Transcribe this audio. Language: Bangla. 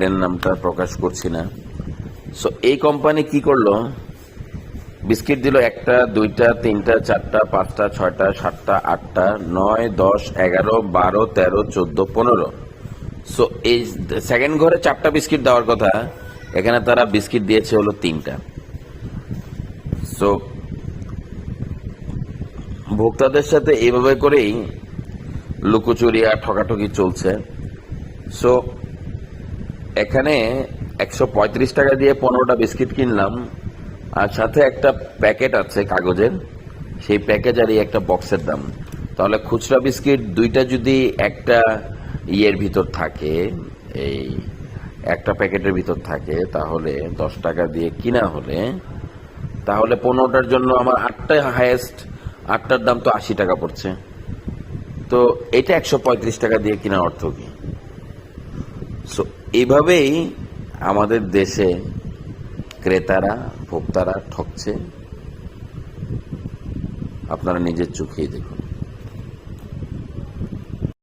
ব্র্যান্ডের নামটা প্রকাশ করছি না। সো এই কোম্পানি কি করল? বিস্কিট দিল একটা, দুইটা, তিনটা, চারটা, পাঁচটা, ছয়টা, সাতটা, আটটা, নয়, দশ, এগারো, বারো, তেরো, চোদ্দ, পনেরো। সো এই সেকেন্ড ঘরে চারটা বিস্কিট দেওয়ার কথা, এখানে তারা বিস্কিট দিয়েছে হলো তিনটা। সো ভোক্তাদের সাথে এইভাবে করেই লুকোচুরি আর ঠকাঠকি চলছে। সো এখানে একশো পঁয়ত্রিশ টাকা দিয়ে পনেরোটা বিস্কিট কিনলাম, আর সাথে একটা প্যাকেট আছে কাগজের, সেই প্যাকেজ আর একটা বক্সের দাম। তাহলে খুচরা বিস্কিট দুইটা যদি একটা ইয়ের ভিতর থাকে, এই একটা প্যাকেটের ভিতর থাকে, তাহলে দশ টাকা দিয়ে কিনা হলে, তাহলে পনেরোটার জন্য আমার আটটা হায়েস্ট আটটার দাম তো আশি টাকা পড়ছে। তো এটা একশো পঁয়ত্রিশ টাকা দিয়ে কিনা অর্থ কি? সো এইভাবেই আমাদের দেশে ক্রেতারা ভোক্তারা ঠকছে। আপনারা নিজের চোখেই দেখুন।